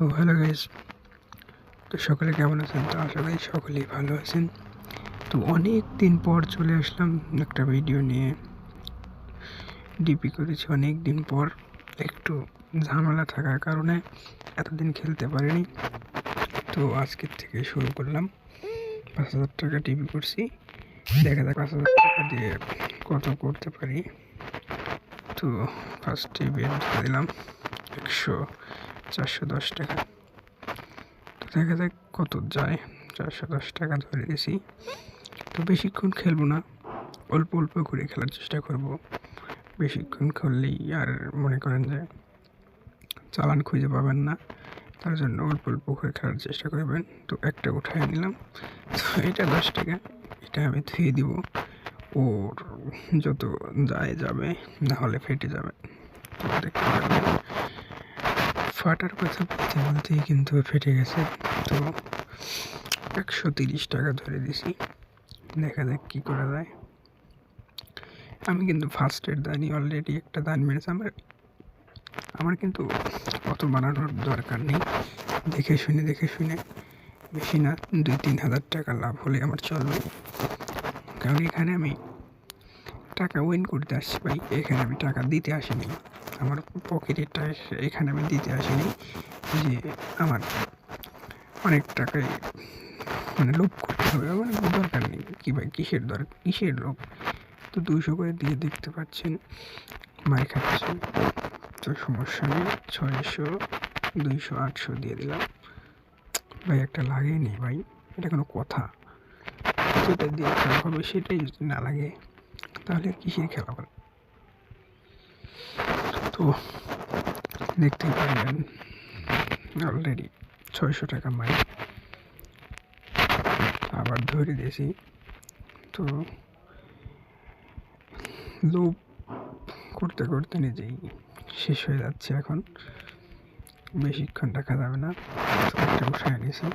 তো hello guys তো সকলে কেমন আছেন? তো আশা করি সকলেই ভালো আছেন। তো অনেক দিন পর চলে আসলাম একটা ভিডিও নিয়ে। ডিপি করেছি অনেক দিন পর। একটু ঝামেলা থাকার কারণে এতদিন খেলতে পারিনি। তো আজকের থেকে শুরু করলাম। পাঁচ হাজার টাকা ডিপি করছি। দেখা যাক পাঁচ হাজার টাকা দিয়ে কত করতে পারি। তো ফার্স্টে বের দিলাম। একশো চারশো দশ টাকা। তো দেখা যাক কত যায়। চারশো দশ টাকা ধরে দিয়েছি তো বেশিক্ষণ খেলব না। অল্প অল্প করে খেলার চেষ্টা করব। বেশিক্ষণ খেললেই আর মনে করেন যে চালান খুঁজে পাবেন না। তার জন্য অল্প অল্প করে খেলার চেষ্টা করবেন। তো একটা উঠাই নিলাম। তো এটা দশ টাকা। এটা আমি ধুয়ে দিব। ওর যত যায় যাবে, না হলে ফেটে যাবে। দেখতে পারবেন ফাটার কথা বলতে বলতেই কিন্তু ফেটে গেছে। তো একশো তিরিশ টাকা ধরে দিছি। দেখা যাক কী করা যায়। আমি কিন্তু ফার্স্টের দানই অলরেডি একটা দান মেরেছি। আমার আমার কিন্তু অত বানানোর দরকার নেই। দেখে শুনে দেখে শুনে বেশি না, দুই তিন হাজার টাকা লাভ হলে আমার চলবে। কারণ এখানে আমি টাকা উইন করতে আসছি ভাই। এখানে আমি টাকা দিতে আসিনি। আমার পকেটের টাকা এখানে আমি দিতে আসিনি। যে আমার অনেক টাকাই মানে লোভ করতে হবে। মানে দরকার নেই। কী ভাই, কিসের দরকার কিসের লোভ তো দুশো করে দিয়ে দেখতে পাচ্ছেন। মাই খাচ্ছে। তো সমস্যা নেই। ছয়শো, দুইশো, আটশো দিয়ে দিলাম। ভাই, একটা লাগেনি ভাই। এটা কোনো কথা। যেটা দিয়ে হবে সেটাই যদি না লাগে। তাহলে কিসের খেলা হবে তো দেখতেই পারলেন অলরেডি ছয়শো টাকা মাই আবার ধরে দিয়েছি। তো লোভ করতে করতে নিজেই শেষ হয়ে যাচ্ছে এখন। বেশিক্ষণ রাখা যাবে না। একটা উঠায় নিয়েছি।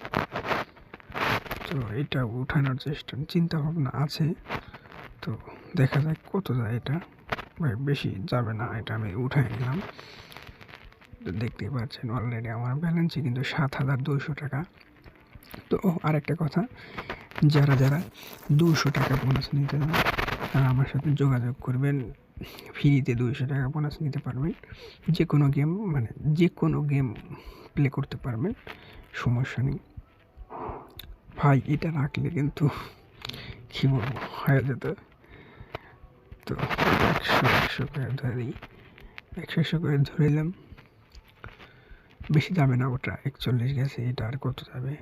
তো এটা উঠানোর চেষ্টা চিন্তা ভাবনা আছে তো দেখা যাক কত যায় এটা। ভাই, বেশি যাবে না, এটা আমি উঠাই নিলাম। তো দেখতেই পাচ্ছেন অলরেডি আমার ব্যালেন্সে কিন্তু সাত হাজার দুশো টাকা। তো আরেকটা কথা, যারা যারা দুশো টাকা বোনাস নিতে চান, তারা আমার সাথে যোগাযোগ করবেন। ফ্রিতে দুইশো টাকা বোনাস নিতে পারবেন। যে কোনো গেম মানে যে কোনো গেম প্লে করতে পারবেন, সমস্যা নেই। ভাই, এটা রাখলে কিন্তু কী বলব, হয়ে যেত। তো একশো একশো করে ধরে দিই একশো একশো করে ধরে নিলাম বেশি যাবে না, ওটা একচল্লিশ গেছে, এটা আর কত যাবে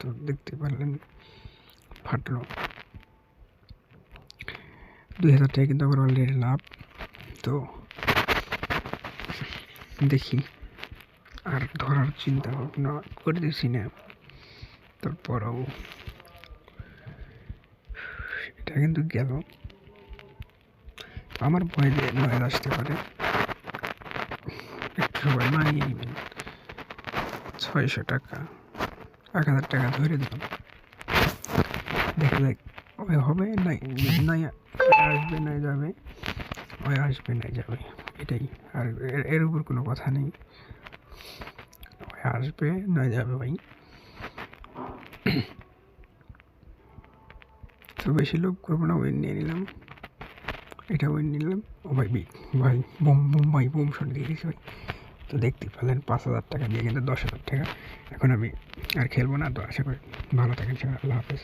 তো দেখতে পারলেন, ফাটলো। দুই হাজার টাকা কিন্তু আমার অলরেডি লাভ। তো দেখি, আর ধরার চিন্তা ভাবনা করে দিছি না। তারপরেও এটা কিন্তু গেল। আমার ভয় যে নয় আসতে পারে। একটু সবাই মানিয়ে নেবেন ছয়শো টাকা। এক হাজার টাকা ধরে দিলাম। দেখা যাক ওই হবে নাই আসবে নাই যাবে। ওই আসবে নাই যাবে। এটাই। আর এর- উপর কোনো কথা নেই। ওই আসবে নয় যাবে ভাই। তো বেশি লোক করব না, ওই নিয়ে নিলাম। এটা ওই নিলাম। ও ভাই বি ভাই, বোম বোম, ভাই, বোম শট দিয়ে দিয়েছি ভাই। তো দেখতে পেলেন, পাঁচ হাজার টাকা দিয়ে কিন্তু দশ হাজার টাকা। এখন আমি আর খেলব না, তো আশা করি ভালো থাকেন সবাই, আল্লাহ হাফেজ।